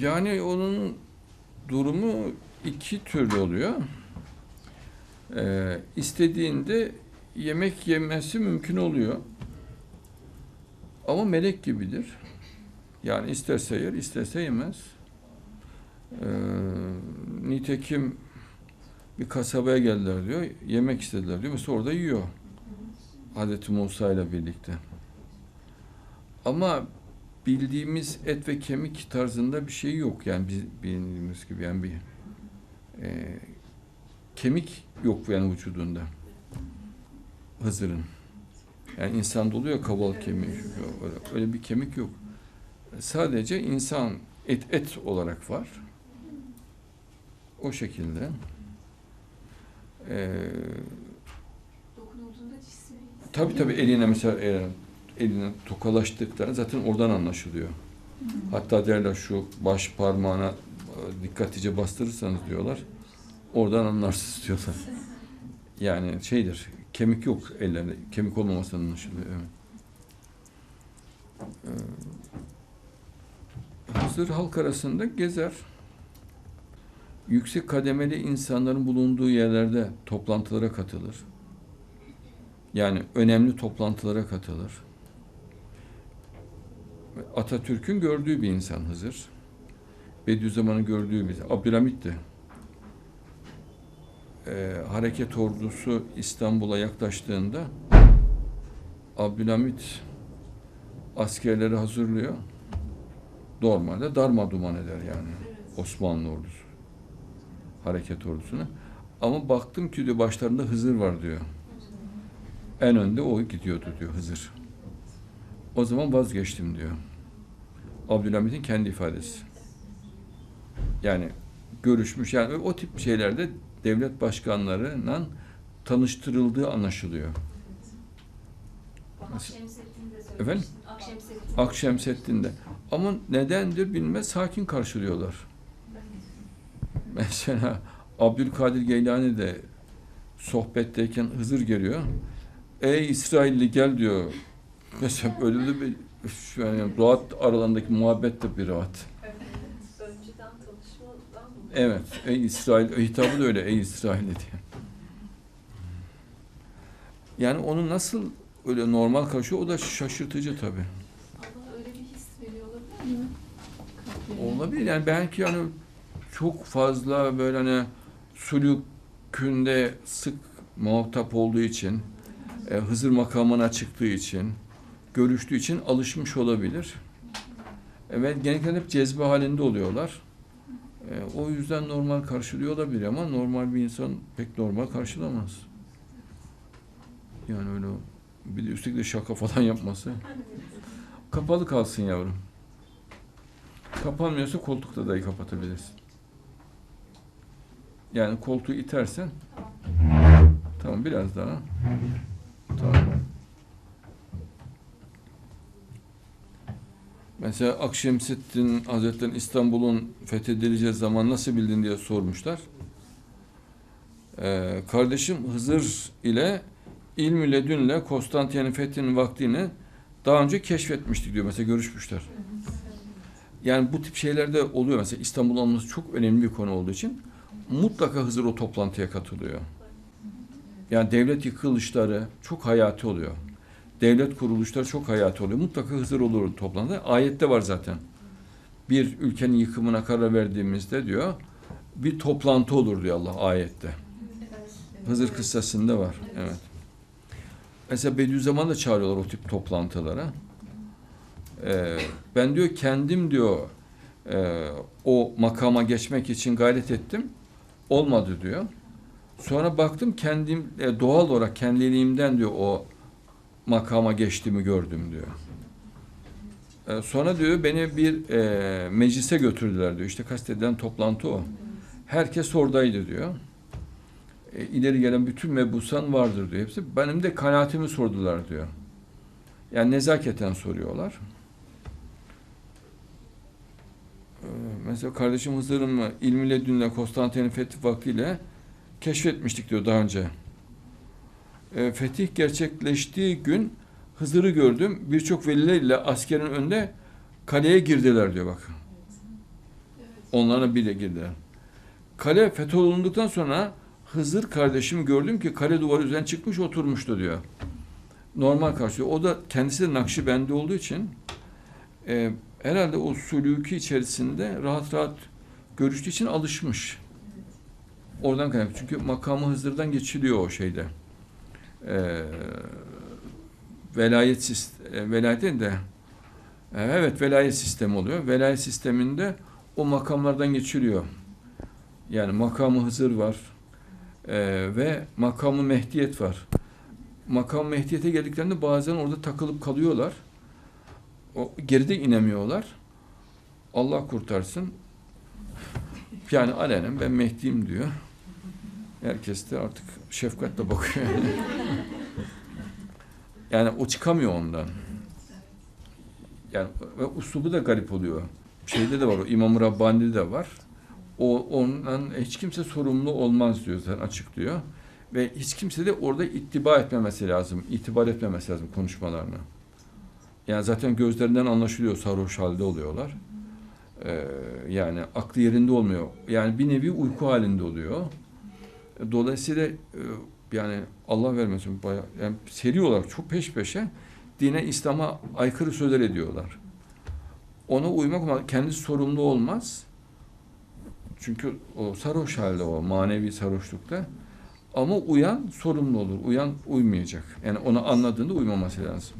Yani onun durumu iki türlü oluyor. Ee, istediğinde yemek yemesi mümkün oluyor. Ama melek gibidir. Yani isterse yer, isterse yemez. Ee, nitekim bir kasabaya geldiler diyor, yemek istediler diyor. Mesela orada yiyor. Hazreti Musa ile birlikte. Ama bildiğimiz et ve kemik tarzında bir şey yok. Yani biz bildiğimiz gibi yani bir e, kemik yok yani vücudunda. Hızır'ın. Yani insan oluyor kaval kemiği. Öyle, öyle bir kemik yok. Sadece insan et et olarak var. O şekilde. Ee, Dokunulduğunda cismi. tabii tabii eline mesela e, eline tokalaştıkları zaten oradan anlaşılıyor. Hatta derler şu baş parmağına e, dikkatlice bastırırsanız diyorlar. Oradan anlarsınız diyorlar. Yani şeydir, kemik yok ellerinde. Kemik olmamasından anlaşılıyor. Evet. Hızır halk arasında gezer. Yüksek kademeli insanların bulunduğu yerlerde toplantılara katılır. Yani önemli toplantılara katılır. Atatürk'ün gördüğü bir insan Hızır. Bediüzzaman'ın gördüğü bir Abdülhamit de. Ee, hareket ordusu İstanbul'a yaklaştığında Abdülhamit askerleri hazırlıyor. Normalde darma duman eder yani Osmanlı ordusu. Hareket ordusunu. Ama baktım ki diyor başlarında Hızır var diyor. En önde o gidiyordu diyor Hızır. O zaman vazgeçtim diyor. Abdülhamit'in kendi ifadesi. Yani görüşmüş yani o tip şeylerde devlet başkanlarıyla tanıştırıldığı anlaşılıyor. Söylemiştin. Efendim? Akşemseddin. Akşemseddin'de. Ama nedendir bilmez sakin karşılıyorlar. Mesela Abdülkadir Geylani de sohbetteyken Hızır geliyor. Ey İsrailli gel diyor. Mesela öyle bir yani rahat aralarındaki muhabbet de bir rahat. Önceden tanışmadan mı? Evet. Ey İsrail. Hitabı da öyle. Ey İsrailli diye. Yani onu nasıl öyle normal karşılıyor o da şaşırtıcı tabii. Allah öyle bir his veriyor olabilir mi? Kalplerine. Olabilir yani belki yani çok fazla böyle hani sülükünde sık muhatap olduğu için, e, Hızır makamına çıktığı için, görüştüğü için alışmış olabilir. Evet genellikle hep cezbe halinde oluyorlar. E, o yüzden normal karşılıyor olabilir ama normal bir insan pek normal karşılamaz. Yani öyle bir de üstelik de şaka falan yapması. Kapalı kalsın yavrum. Kapanmıyorsa koltukta dahi kapatabilirsin. Yani koltuğu itersen tamam biraz daha. Tamam. Mesela Akşemseddin Hazretleri'nin İstanbul'un fethedileceği zaman nasıl bildin diye sormuşlar. Ee, kardeşim Hızır ile İlmü Ledün'le Konstantin'in fethinin vaktini daha önce keşfetmiştik diyor. Mesela görüşmüşler. Yani bu tip şeylerde oluyor. Mesela İstanbul olması çok önemli bir konu olduğu için mutlaka Hızır o toplantıya katılıyor. Yani devlet yıkılışları çok hayati oluyor. Devlet kuruluşları çok hayati oluyor. Mutlaka Hızır olur toplantıda. Ayette var zaten. Bir ülkenin yıkımına karar verdiğimizde diyor bir toplantı olur diyor Allah ayette. Hızır kıssasında var. Evet. Mesela Bediüzzaman da çağırıyorlar o tip toplantılara. Ee, ben diyor kendim diyor e, o makama geçmek için gayret ettim. Olmadı diyor. Sonra baktım kendim e, doğal olarak kendiliğimden diyor o makama geçtiğimi gördüm diyor. E, sonra diyor beni bir e, meclise götürdüler diyor. İşte kastedilen toplantı o. Herkes oradaydı diyor. E, ileri gelen bütün mebusan vardır diyor hepsi. Benim de kanaatimi sordular diyor. Yani nezaketen soruyorlar. Ee, Mesela kardeşim Hızır'ın mı İlmi Ledün'le Konstantin'in fethi vaktiyle keşfetmiştik diyor daha önce. Ee, fetih gerçekleştiği gün Hızır'ı gördüm. Birçok veliler ile askerin önünde kaleye girdiler diyor bak. Onlarla bile girdiler. Kale fetholunduktan sonra Hızır kardeşimi gördüm ki kale duvarı üzerine çıkmış oturmuştu diyor. Normal karşılıyor. O da kendisi de Nakşibendi olduğu için e, herhalde o sülûki içerisinde rahat rahat görüştüğü için alışmış. Oradan kaynaklı. Çünkü makamı Hızır'dan geçiliyor o şeyde. E, velayet sistemi, velayet değil de e, evet velayet sistemi oluyor. Velayet sisteminde o makamlardan geçiliyor. Yani makamı Hızır var e, ve makamı Mehdiyet var. Makam Mehdiyet'e geldiklerinde bazen orada takılıp kalıyorlar. O geride inemiyorlar. Allah kurtarsın. Yani alenen ben Mehdi'yim diyor. Herkes de artık şefkatle bakıyor. yani o çıkamıyor ondan. Yani ve uslubu da garip oluyor. Şeyde de var o İmam-ı Rabbani'de de var. O ondan hiç kimse sorumlu olmaz diyor zaten açıklıyor. Ve hiç kimse de orada ittiba etmemesi lazım. itibar etmemesi lazım konuşmalarına. Yani zaten gözlerinden anlaşılıyor sarhoş halde oluyorlar. Ee, yani aklı yerinde olmuyor. Yani bir nevi uyku halinde oluyor. Dolayısıyla e, yani Allah vermesin bayağı yani seri olarak çok peş peşe dine İslam'a aykırı sözler ediyorlar. Ona uymak ama kendisi sorumlu olmaz. Çünkü o sarhoş halde o manevi sarhoşlukta. Ama uyan sorumlu olur. Uyan uymayacak. Yani onu anladığında uymaması lazım.